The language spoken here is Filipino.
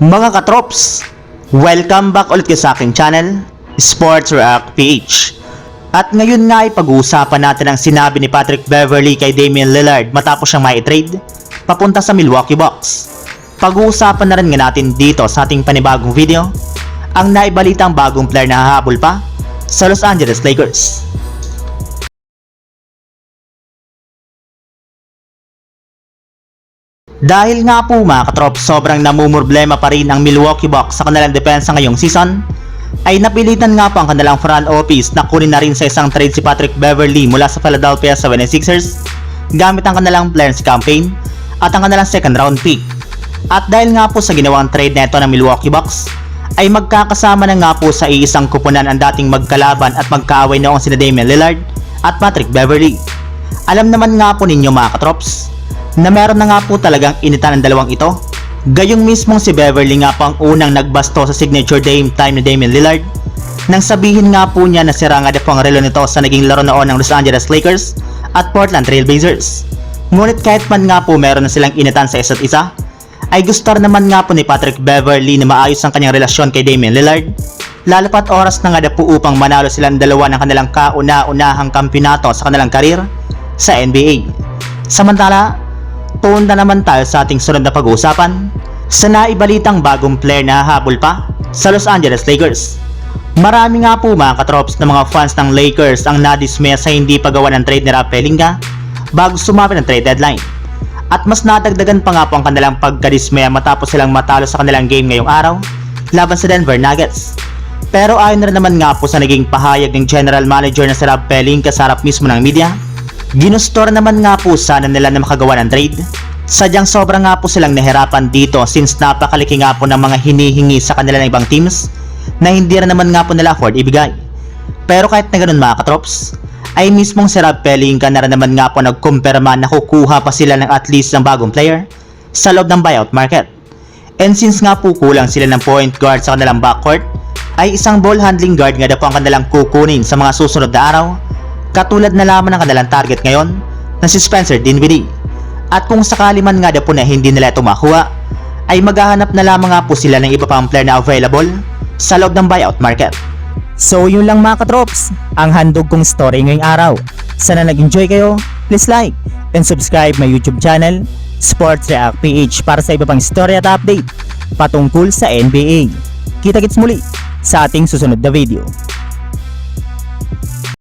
Mga katrops, welcome back ulit sa aking channel, Sports React PH. At ngayon nga ay pag-uusapan natin ang sinabi ni Patrick Beverly kay Damian Lillard matapos siyang may trade papunta sa Milwaukee Bucks. Pag-uusapan na rin nga natin dito sa ating panibagong video ang naibalitang bagong player na hahabol pa sa Los Angeles Lakers. Dahil nga po mga katrop, sobrang namumroblema pa rin ang Milwaukee Bucks sa kanilang depensa ngayong season, ay napilitan nga po ang kanilang front office na kunin na rin sa isang trade si Patrick Beverly mula sa Philadelphia 76ers gamit ang kanilang players campaign at ang kanilang second round pick. At dahil nga po sa ginawang trade na ito ng Milwaukee Bucks, ay magkakasama na nga po sa iisang kupunan ang dating magkalaban at magkaaway noong sina Damian Lillard at Patrick Beverly. Alam naman nga po ninyo mga katrops, na meron na nga po talagang initan ng dalawang ito. Gayong mismong si Beverly nga po ang unang nagbasto sa signature Dame time ni Damian Lillard. Nang sabihin nga po niya na sira nga po ang relo nito sa naging laro noon ng Los Angeles Lakers at Portland Trail Blazers. Ngunit kahit man nga po meron na silang initan sa isa't isa, ay gusto naman nga po ni Patrick Beverly na maayos ang kanyang relasyon kay Damian Lillard. Lalo pat oras na nga po upang manalo silang dalawa ng kanilang kauna-unahang kampyonato sa kanilang karir sa NBA. Samantala, tuon na naman tayo sa ating sunod na pag-uusapan sa naibalitang bagong player na habol pa sa Los Angeles Lakers. Marami nga po mga katrops na mga fans ng Lakers ang nadismaya sa hindi paggawa ng trade ni Rob Pelinka bago sumapit ang trade deadline. At mas nadagdagan pa nga po ang kanilang pagkadismaya matapos silang matalo sa kanilang game ngayong araw laban sa Denver Nuggets. Pero ayon na naman nga po sa naging pahayag ng general manager na si Rob Pelinka sa harap mismo ng media, Ginustor naman nga po sana nila na makagawa ng trade. Sadyang sobra nga po silang nahirapan dito since napakaliki nga po ng mga hinihingi sa kanila ng ibang teams na hindi rin naman nga po nila afford ibigay. Pero kahit na ganun mga katrops, ay mismong si Rob Pelinka na rin naman nga po nagkumpirma na kukuha pa sila ng at least ng bagong player sa loob ng buyout market. And since nga po kulang sila ng point guard sa kanilang backcourt, ay isang ball handling guard nga daw po ang kanilang kukunin sa mga susunod na araw Katulad na lamang ng kanilang target ngayon na si Spencer Dinwiddie. At kung sakali man nga daw po na hindi nila ito makuha, ay maghahanap na lamang nga po sila ng iba pang player na available sa loob ng buyout market. So yun lang mga katrops, ang handog kong story ngayong araw. Sana nag-enjoy kayo, please like and subscribe my YouTube channel, Sports React PH para sa iba pang story at update patungkol sa NBA. Kita-kits muli sa ating susunod na video.